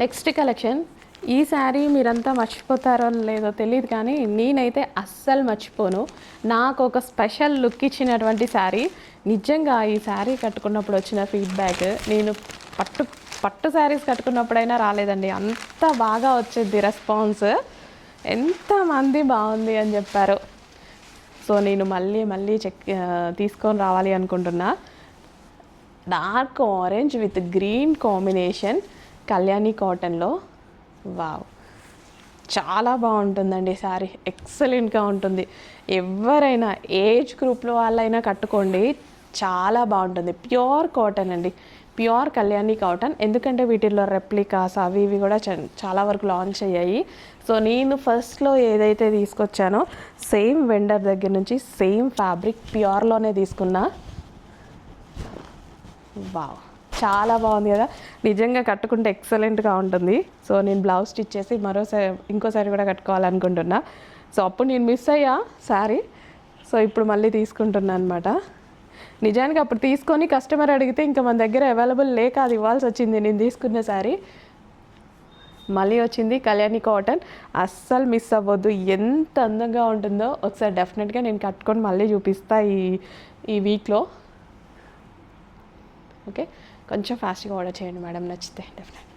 Next collection ఈ శారీ మీరంతా మర్చిపోతారో లేదో తెలియదు కానీ నేనైతే అస్సలు మర్చిపోను. నాకు ఒక స్పెషల్ లుక్ ఇచ్చినటువంటి శారీ నిజంగా ఈ శారీ కట్టుకున్నప్పుడు వచ్చిన ఫీడ్బ్యాక్ నేను పట్టు పట్టు శారీస్ కట్టుకున్నప్పుడైనా రాలేదండి. అంత బాగా వచ్చేది రెస్పాన్స్ ఎంతమంది బాగుంది అని చెప్పారు. సో నేను మళ్ళీ మళ్ళీ చెక్ తీసుకొని రావాలి అనుకుంటున్నా. Dark orange with green combination Kalyani కాటన్లో. వావ్. చాలా బాగుంటుందండి శారీ. ఎక్సలెంట్గా ఉంటుంది. ఎవరైనా ఏజ్ గ్రూప్లో వాళ్ళైనా కట్టుకోండి. చాలా బాగుంటుంది. ప్యూర్ కాటన్ అండి. Pure Kalyani cotton. ఎందుకంటే వీటిల్లో రెప్లికాస్ అవి ఇవి కూడా చ- చాలా వరకు లాంచ్ అయ్యాయి. సో నేను ఫస్ట్లో ఏదైతే తీసుకొచ్చానో సేమ్ వెండర్ దగ్గర నుంచి సేమ్ ఫ్యాబ్రిక్ ప్యూర్లోనే తీసుకున్నా. వావ్. చాలా బాగుంది కదా. నిజంగా కట్టుకుంటే ఎక్సలెంట్గా ఉంటుంది. సో నేను బ్లౌజ్ స్టిచ్ చేసి మరోసారి ఇంకోసారి కూడా కట్టుకోవాలనుకుంటున్నా. సో అప్పుడు నేను మిస్ అయ్యా శారీ సో ఇప్పుడు మళ్ళీ తీసుకుంటున్నా అనమాట నిజానికి అప్పుడు తీసుకొని కస్టమర్ అడిగితే ఇంకా మన దగ్గర అవైలబుల్ లేక అది ఇవ్వాల్సి వచ్చింది. నేను తీసుకున్న శారీ మళ్ళీ వచ్చింది కళ్యాణి కాటన్. అస్సలు మిస్ అవ్వద్దు. ఎంత అందంగా ఉంటుందో. ఒకసారి డెఫినెట్గా నేను కట్టుకొని మళ్ళీ చూపిస్తా ఈ ఈ వీక్లో ఓకే? కొంచెం ఫాస్ట్గా ఆర్డర్ చేయండి మేడం నచ్చితే డెఫినెట్